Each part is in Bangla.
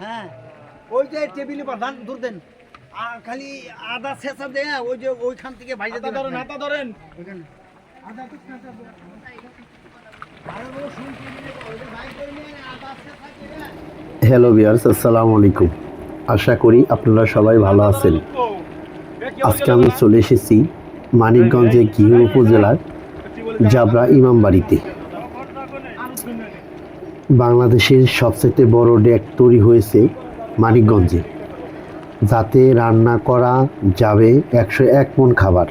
হ্যাঁ। ওই যে টেবিলে প্রধান দূর দেন। আর খালি আদা দেয় ওই যে ওইখান থেকে ধরেন হাতা আদা তো হ্যালো বিয়ার্স আসসালামু আলাইকুম। আশা করি আপনারা সবাই ভালো আছেন। আজকে আমি চলে এসেছি মানিকগঞ্জে গিয়ে উপজেলার জাবরা ইমামবাড়িতে বাংলাদেশের সবচেয়ে বড় ডেক তৈরি হয়েছে মানিকগঞ্জে, যাতে রান্না করা যাবে একশো এক মন খাবার।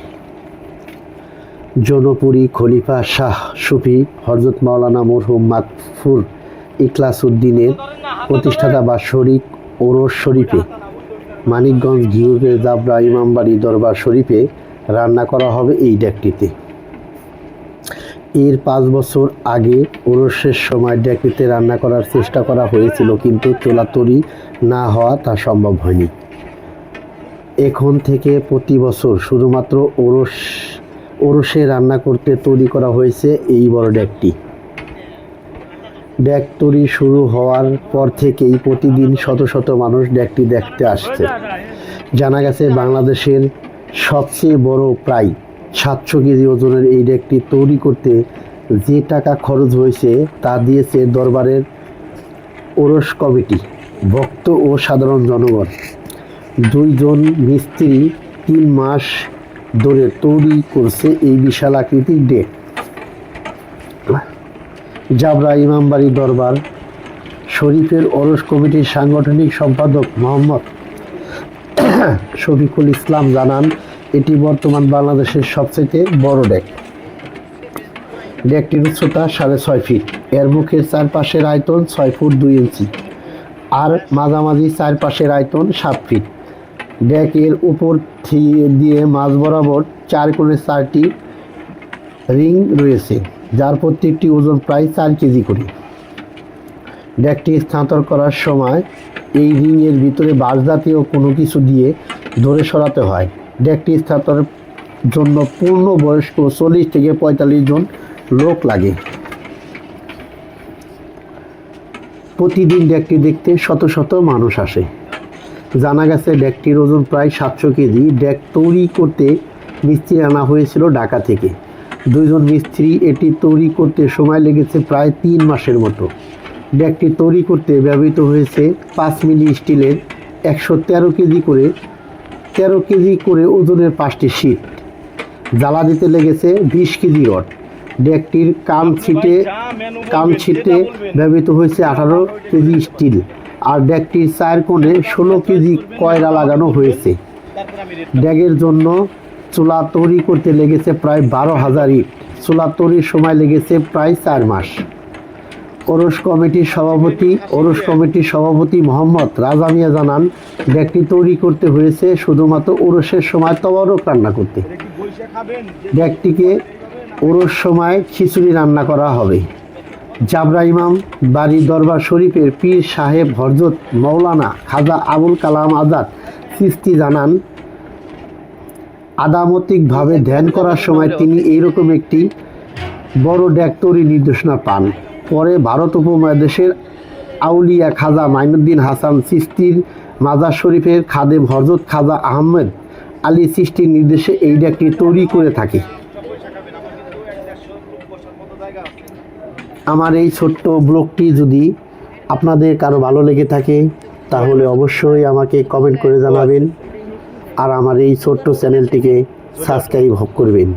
জনপুরি খলিফা শাহ সুফি হরজত মাওলানা মরহুম মাকফুর ইকলাস উদ্দিনের প্রতিষ্ঠাতা বা শরিক ওরস শরীফে মানিকগঞ্জ ঘিউরে জাবরা ইমামবাড়ি দরবার শরীফে রান্না করা হবে এই ডেকটিতে। এর পাঁচ বছর আগে ওরসের সময় ডেকটিতে রান্না করার চেষ্টা করা হয়েছিল, কিন্তু চোলাতরি না হওয়া তা সম্ভব হয়নি। এখন থেকে প্রতি বছর শুধুমাত্র ওরস, ওরসে রান্না করতে তৈরি করা হয়েছে এই বড় ডেকটি। ডেক তৈরি শুরু হওয়ার পর থেকেই প্রতিদিন শত শত মানুষ ডেকটি দেখতে আসছে। জানা গেছে বাংলাদেশের সবচেয়ে বড় প্রায় সাতশো কেজি ওজনের এই ডেকটি তৈরি করতে যে টাকা খরচ হয়েছে তা দিয়েছে দরবারের ওরস কমিটি, ভক্ত ও সাধারণ জনগণ। দুইজন মিস্ত্রি তিন মাস ধরে তৈরি করছে এই বিশাল আকৃতির ডেক। জাবরা ইমামবাড়ি দরবার শরীফের ওরস কমিটির সাংগঠনিক সম্পাদক মোহাম্মদ শফিকুল ইসলাম জানান এটি বর্তমান বাংলাদেশের সবচেয়ে বড় ডেক। ডেকটির উচ্চতা সাড়ে ছয় ফিট। এর মুখের চারপাশের আয়তন ছয় ফুট দুই ইঞ্চি। আর মাঝামাঝি চারপাশের আয়তন সাত ফিট। ডেকের উপর দিয়ে মাঝ বরাবর চার কোণে চারটি রিং রয়েছে, যার প্রত্যেকটি ওজন প্রায় চার কেজি করে। ডেকটি স্থানান্তর করার সময় এই রিংয়ের ভিতরে বাঁশ জাতীয় কোনো কিছু দিয়ে ধরে সরাতে হয়। ডেকটি স্থানান্তরের জন্য পূর্ণ বয়স্ক চল্লিশ থেকে পঁয়তাল্লিশ জন লোক লাগে। প্রতিদিন ডেকটি দেখতে শত শত মানুষ আসে। জানা গেছে ডেকটির ওজন প্রায় সাতশো কেজি। ডেক তৈরি করতে মিস্ত্রি আনা হয়েছিল ঢাকা থেকে। দুইজন মিস্ত্রি এটি তৈরি করতে সময় লেগেছে প্রায় তিন মাসের মতো। ডেকটি তৈরি করতে ব্যবহৃত হয়েছে পাঁচ মিলি স্টিলের একশো তেরো কেজি করে তেরো কেজি করে ওজনের পাঁচটি শীত। জ্বালা দিতে লেগেছে বিশ কেজি রড। ডেকটির কাম ছিটে কাম ছিটে ব্যবহৃত হয়েছে আঠারো কেজি স্টিল। আর ডেকটির চার কোণে ষোলো কেজি কয়লা লাগানো হয়েছে। ড্যাগের জন্য চুলা তৈরি করতে লেগেছে প্রায় বারো হাজার ইট। চুলা তৈরির সময় লেগেছে প্রায় চার মাস। ওরস কমিটির সভাপতি, ওরস কমিটির সভাপতি মোহাম্মদ রাজা মিয়া জানান ডেকটি তৈরি করতে হয়েছে শুধুমাত্র ওরসের সময় তবারক রান্না করতে। ডেকটিকে ওরস সময় খিচুড়ি রান্না করা হবে। জাবরা ইমাম বাড়ি দরবার শরীফের পীর সাহেব হরজত মৌলানা খাজা আবুল কালাম আজাদ সিস্তি জানান, আদামতিকভাবে ধ্যান করার সময় তিনি এইরকম একটি বড় ডেক তৈরি নির্দেশনা পান। পরে ভারত উপমহাদেশের আউলিয়া খাজা মাইনুদ্দিন হাসান সিস্তির মাজার শরীফের খাদেম হরজত খাজা আহমেদ আলী সৃষ্টির নির্দেশে এই ডেকটি তৈরি করে থাকে। আমার এই ছোট্ট ব্লগটি যদি আপনাদের কারও ভালো লেগে থাকে, তাহলে অবশ্যই আমাকে কমেন্ট করে জানাবেন। আর আমার এই ছোট্ট চ্যানেলটিকে সাবস্ক্রাইব করবেন।